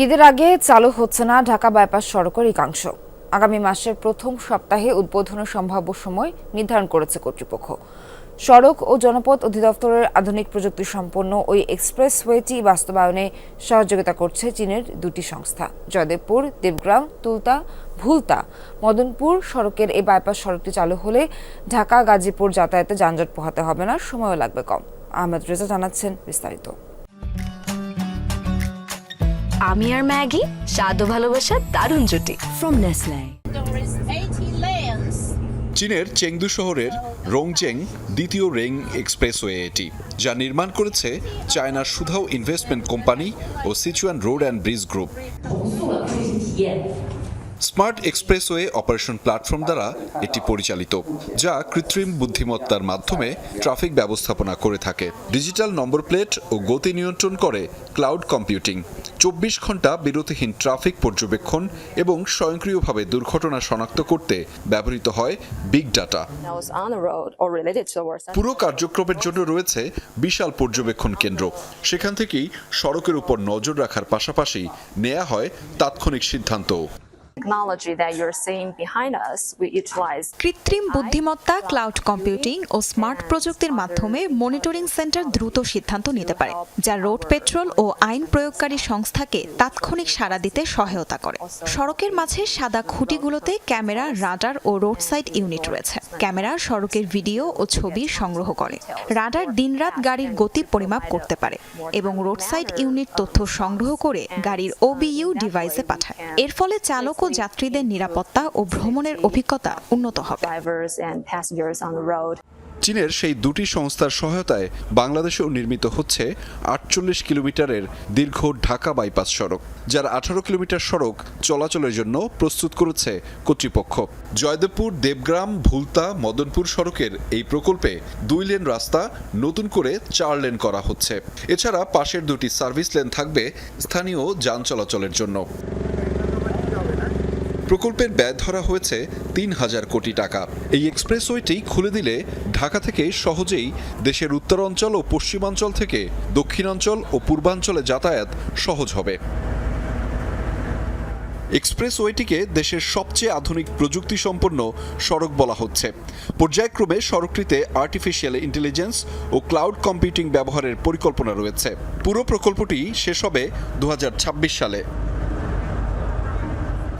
ঈদের আগে চালু হচ্ছে না ঢাকা বাইপাস সড়কের একাংশ। আগামী মাসের প্রথম সপ্তাহে উদ্বোধনের সম্ভাব্য সময় নির্ধারণ করেছে কর্তৃপক্ষ। সড়ক ও জনপথ অধিদপ্তরের আধুনিক প্রযুক্তি সম্পন্ন ওই এক্সপ্রেসওয়েটি বাস্তবায়নে সহযোগিতা করছে চীনের দুটি সংস্থা, জয়দেবপুর, দেবগ্রাম, তুলতা, ভুলতা। মদনপুর সড়কের এই বাইপাস সড়কটি চালু হলে ঢাকা গাজীপুর যাতায়াতে যানজট পোহাতে হবে না, সময়ও লাগবে কম। আহমেদ রেজা জানাচ্ছেন বিস্তারিত। আমি আর ম্যাগি স্বাদ ও ভালোবাসার দারুণ জুটি from Nestle. There is 80 lanes. চীনের চেংদু শহরের রংচেং দ্বিতীয় রেং এক্সপ্রেসওয়ে এটি যা নির্মাণ করেছে চায়নার Shudao investment company O Sichuan road and bridge group smart expressway operation platform দ্বারা এটি পরিচালিত যা কৃত্রিম বুদ্ধিমত্তার মাধ্যমে ট্রাফিক ব্যবস্থাপনা করে থাকে। ডিজিটাল নম্বর প্লেট ও গতি নিয়ন্ত্রণ করে ক্লাউড কম্পিউটিং। চব্বিশ ঘণ্টা বিরতিহীন ট্রাফিক পর্যবেক্ষণ এবং স্বয়ংক্রিয়ভাবে দুর্ঘটনা শনাক্ত করতে ব্যবহৃত হয় বিগ ডাটা। পুরো কার্যক্রমের জন্য রয়েছে বিশাল পর্যবেক্ষণ কেন্দ্র। সেখান থেকেই সড়কের উপর নজর রাখার পাশাপাশি নেওয়া হয় তাৎক্ষণিক সিদ্ধান্ত technology that you're seeing behind us we utilize কৃত্রিম বুদ্ধিমত্তা ক্লাউড কম্পিউটিং ও স্মার্ট প্রযুক্তির মাধ্যমে মনিটরিং সেন্টার দ্রুত সিদ্ধান্ত নিতে পারে যা রোড পেট্রোল ও আইন প্রয়োগকারী সংস্থাকে তাৎক্ষণিক সাড়া দিতে সহায়তা করে। সড়কের মাঝে সাদা খুঁটিগুলোতে ক্যামেরা রাডার ও রোড সাইড ইউনিট রয়েছে। ক্যামেরা সড়কের ভিডিও ও ছবি সংগ্রহ করে। রাডার দিনরাত গাড়ির গতি পরিমাপ করতে পারে এবং রোড সাইড ইউনিট তথ্য সংগ্রহ করে গাড়ির ওবিইউ ডিভাইসে পাঠায়। এর ফলে চালক ও যাত্রীদের নিরাপত্তা ও ভ্রমণের অভিজ্ঞতা উন্নত হবে। চীনের সেই দুটি সংস্থার সহায়তায় বাংলাদেশেও নির্মিত হচ্ছে আটচল্লিশ কিলোমিটারের দীর্ঘ ঢাকা বাইপাস সড়ক যার আঠারো কিলোমিটার সড়ক চলাচলের জন্য প্রস্তুত করেছে কর্তৃপক্ষ। জয়দেবপুর দেবগ্রাম ভুলতা মদনপুর সড়কের এই প্রকল্পে দুই লেন রাস্তা নতুন করে চার লেন করা হচ্ছে। এছাড়া পাশের দুটি সার্ভিস লেন থাকবে স্থানীয় যান চলাচলের জন্য। প্রকল্পের ব্যয় ধরা হয়েছে তিন হাজার কোটি টাকা। এই এক্সপ্রেসওয়েটি খুলে দিলে ঢাকা থেকে সহজেই দেশের উত্তরাঞ্চল ও পশ্চিমাঞ্চল থেকে দক্ষিণাঞ্চল ও পূর্বাঞ্চলে যাতায়াত সহজ হবে। এক্সপ্রেসওয়েটিকে দেশের সবচেয়ে আধুনিক প্রযুক্তি সম্পন্ন সড়ক বলা হচ্ছে। পর্যায়ক্রমে সড়কটিতে আর্টিফিশিয়াল ইন্টেলিজেন্স ও ক্লাউড কম্পিউটিং ব্যবহারের পরিকল্পনা রয়েছে। পুরো প্রকল্পটি শেষ হবে দু হাজার ছাব্বিশ সালে।